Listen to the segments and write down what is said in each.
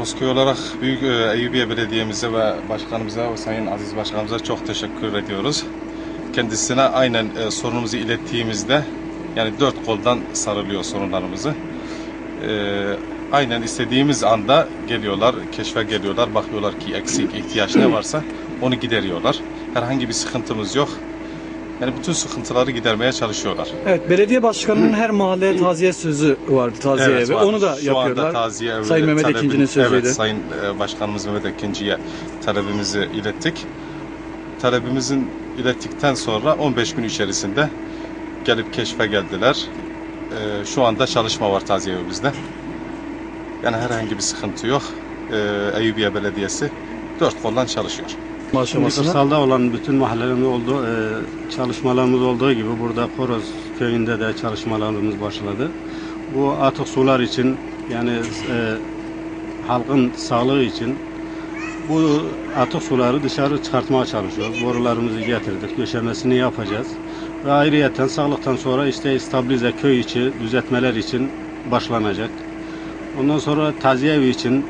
Orosköy olarak Büyük e, Eyüpiye Belediye'mize ve başkanımıza Sayın Aziz Başkanımıza çok teşekkür ediyoruz. Kendisine aynen e, sorunumuzu ilettiğimizde yani dört koldan sarılıyor sorunlarımızı. E, aynen istediğimiz anda geliyorlar, keşfe geliyorlar, bakıyorlar ki eksik, ihtiyaç ne varsa onu gideriyorlar. Herhangi bir sıkıntımız yok. Yani bütün sıkıntıları gidermeye çalışıyorlar. Evet, belediye başkanının her mahalleye taziye sözü vardı, taziye evi. var. Onu da Şu anda yapıyorlar. taziye evi Sayın Mehmet Ekinci'nin sözüydü. Evet, Sayın e, Başkanımız Mehmet Ekinci'ye talebimizi ilettik. Talebimizin ilettikten sonra 15 gün içerisinde gelip keşfe geldiler. E, Şu anda çalışma var taziye evimizde. Yani herhangi bir sıkıntı yok. E, Eyüpiye Belediyesi dört koldan çalışıyor. Aşamasına. kırsalda olan bütün mahallelerin olduğu e, çalışmalarımız olduğu gibi burada Koroz köyünde de çalışmalarımız başladı. Bu atık sular için yani e, halkın sağlığı için bu atık suları dışarı çıkartmaya çalışıyoruz. Borularımızı getirdik, döşemesini yapacağız. Ve ayrıyeten sağlıktan sonra işte stabilize köy içi düzeltmeler için başlanacak. Ondan sonra taziye için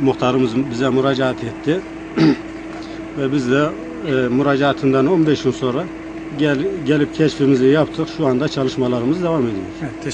muhtarımız bize müracaat etti. Ve biz de e, müracaatından 15 gün sonra gel, gelip keşfimizi yaptık. Şu anda çalışmalarımız devam ediyor. Evet,